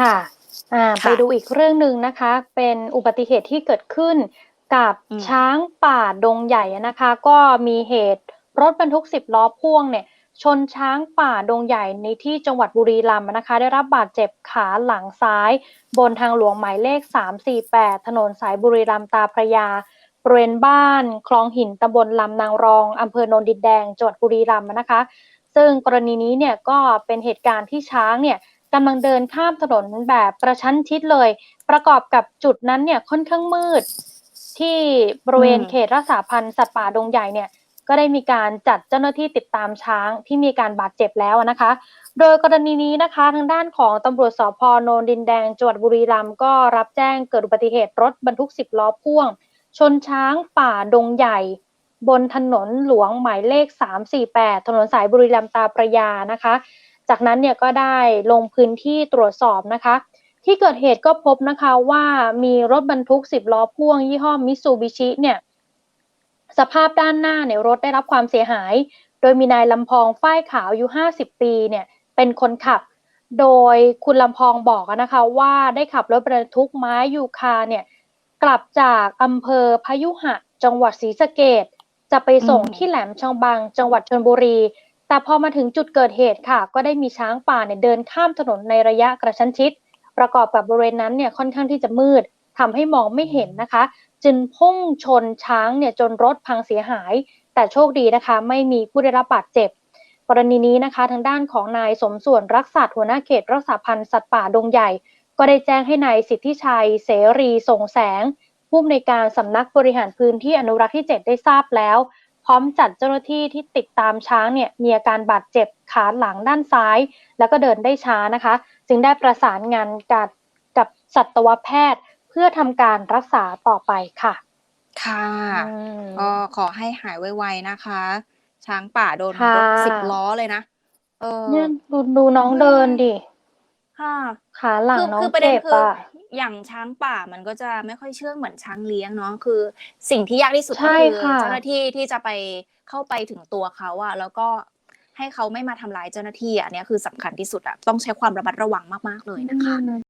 ค่ะอ่าค่ะไปดูอีกเรื่องหนึ่งนะคะ เป็นอุบัติเหตุที่เกิดขึ้นกับอืมช้างป่าดงใหญ่นะคะ ก็มีเหตุรถบรรทุกสิบล้อพ่วงเนี่ย ชนช้างป่าดงใหญ่ในที่จังหวัดบุรีรัมย์นะคะ ได้รับบาดเจ็บขาหลังซ้าย บนทางหลวงหมายเลข 348 ถนนสายบุรีรัมย์ตาพระยาบริเวณบ้านคลองหินตำบลลำนางรองอำเภอโนนดินแดงจังหวัดบุรีรัมย์นะคะ ซึ่งกรณีนี้เนี่ยก็เป็นเหตุการณ์ที่ช้างเนี่ย กำลังเดินข้ามถนนแบบกระชั้นชิดเลย ประกอบกับจุดนั้นเนี่ยค่อนข้างมืด ที่บริเวณอืมเขตรักษาพันธุ์สัตว์ป่าดงใหญ่เนี่ยก็ได้มีการจัดเจ้าหน้าที่ติดตามช้างที่มีการบาดเจ็บแล้วนะคะ โดยกรณีนี้นะคะ ทางด้านของตำรวจสพโนนดินแดงจังหวัดบุรีรัมย์ก็รับแจ้งเกิดอุบัติเหตุรถบรรทุกสิบล้อพ่วง ชนช้างป่าดงใหญ่ บนถนนหลวงหมายเลข 348 ถนนสายบุรีรัมย์ตาประยานะคะ จากนั้นเนี่ยก็ได้ลงพื้นที่ตรวจสอบนะคะ ที่เกิดเหตุก็พบนะคะว่ามีรถบรรทุก 10 ล้อพ่วงยี่ห้อมิตซูบิชิเนี่ยสภาพด้านหน้าเนี่ยรถได้รับความเสียหาย โดยมีนายลำพองฝ้ายขาวอายุ 50 ปีเนี่ยเป็นคนขับ โดยคุณลำพองบอกนะคะว่าได้ขับรถบรรทุกไม้ยูคาเนี่ยกลับจากอำเภอพยุหะ จังหวัดศรีสะเกดจะไปส่งอืมที่แหลมฉบังจังหวัดชลบุรี แต่พอมาถึงจุดเกิดเหตุค่ะ ก็ได้มีช้างป่าเนี่ยเดินข้ามถนนในระยะกระชั้นชิด ประกอบกับบริเวณนั้นเนี่ยค่อนข้างที่จะมืดทำให้มองไม่เห็นนะคะ จึงพุ่งชนช้างเนี่ยจนรถพังเสียหาย แต่โชคดีนะคะ ไม่มีผู้ได้รับบาดเจ็บ กรณีนี้นะคะ ทางด้านของนายสมส่วนรักษาหัวหน้าเขตรักษาพันธุ์สัตว์ป่าดงใหญ่ ก็ได้แจ้งให้นายสิทธิชัย เสรีส่งแสงผู้อำนวยการสำนักบริหารพื้นที่อนุรักษ์ที่ 7 ได้ทราบแล้ว ร้อมจัดเจ้าหน้าที่ที่ติดตามช้างเนี่ยมีอาการบาดเจ็บขาหลังด้านซ้าย แล้วก็เดินได้ช้านะคะ จึงได้ประสานงานกับกับสัตวแพทย์ เพื่อทำการรักษาต่อไปค่ะ ค่ะอืมก็ขอให้หายไวๆนะคะ ช้างป่าโดนค่ะรถสิบล้อเลยนะเออเนี่ยดูดูน้องเดินดิค่ะขาหลังคือน้องคือประเด็นเจ็บคืออะ อย่างช้างป่ามันก็จะไม่ค่อยเชื่องเหมือนช้างเลี้ยงเนาะคือ สิ่งที่ยากที่สุดใช่ก็คือค่ะเจ้าหน้าที่ที่จะไปเข้าไปถึงตัวเขาอะแล้วก็ให้เขาไม่มาทำร้ายเจ้าหน้าที่อะอันเนี้ยคือสำคัญที่สุดอะต้องใช้ความระมัดระวังมากๆเลยนะคะอืม